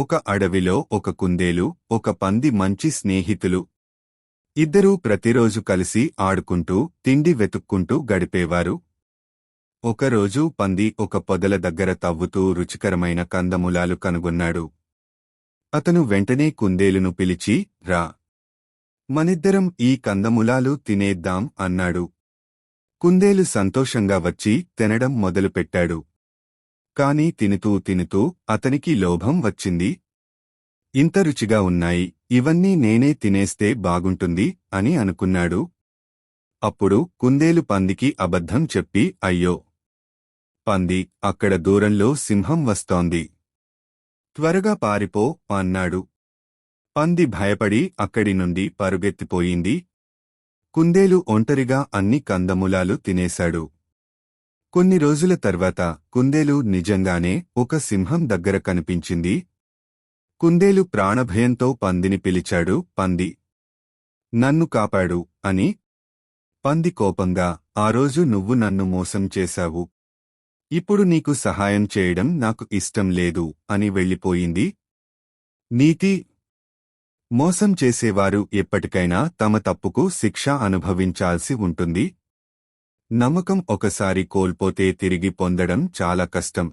ఒక అడవిలో ఒక కుందేలు ఒక పంది మంచి స్నేహితులు. ఇద్దరూ ప్రతిరోజు కలిసి ఆడుకుంటూ తిండి వెతుక్కుంటూ గడిపేవారు. ఒకరోజు పంది ఒక పొదల దగ్గర తవ్వుతూ రుచికరమైన కందమూలాలు కనుగొన్నాడు. అతను వెంటనే కుందేలును పిలిచి రా. మనిద్దరం ఈ కందమూలాలు తినేద్దాం అన్నాడు. కుందేలు సంతోషంగా వచ్చి తినడం మొదలుపెట్టాడు. కాని తినుతూ తినుతూ అతనికి లోభం వచ్చింది. ఇంత రుచిగా ఉన్నాయి ఇవన్నీ నేనే తినేస్తే బాగుంటుంది అని అనుకున్నాడు. అప్పుడు కుందేలు పందికి అబద్ధం చెప్పి అయ్యో! పంది అక్కడ దూరంలో సింహం వస్తోంది. త్వరగా పారిపో అన్నాడు. పంది భయపడి అక్కడి నుండి పరుగెత్తిపోయింది. కుందేలు ఒంటరిగా అన్ని కందమూలాలు తినేశాడు. కొన్ని రోజుల తర్వాత కుందేలు నిజంగానే ఒక సింహం దగ్గర కనిపించింది. కుందేలు ప్రాణభయంతో పందిని పిలిచాడు పంది! నన్ను కాపాడు అని. పంది కోపంగా ఆ రోజు నువ్వు నన్ను మోసం చేశావు. ఇప్పుడు నీకు సహాయం చేయడం నాకు ఇష్టం లేదు అని వెళ్ళిపోయింది. నీతి. మోసం చేసేవారు ఎప్పటికైనా తమ తప్పుకు శిక్ష అనుభవించాల్సి ఉంటుంది. నమ్మకం ఒకసారి కోల్పోతే తిరిగి పొందడం చాలా కష్టం.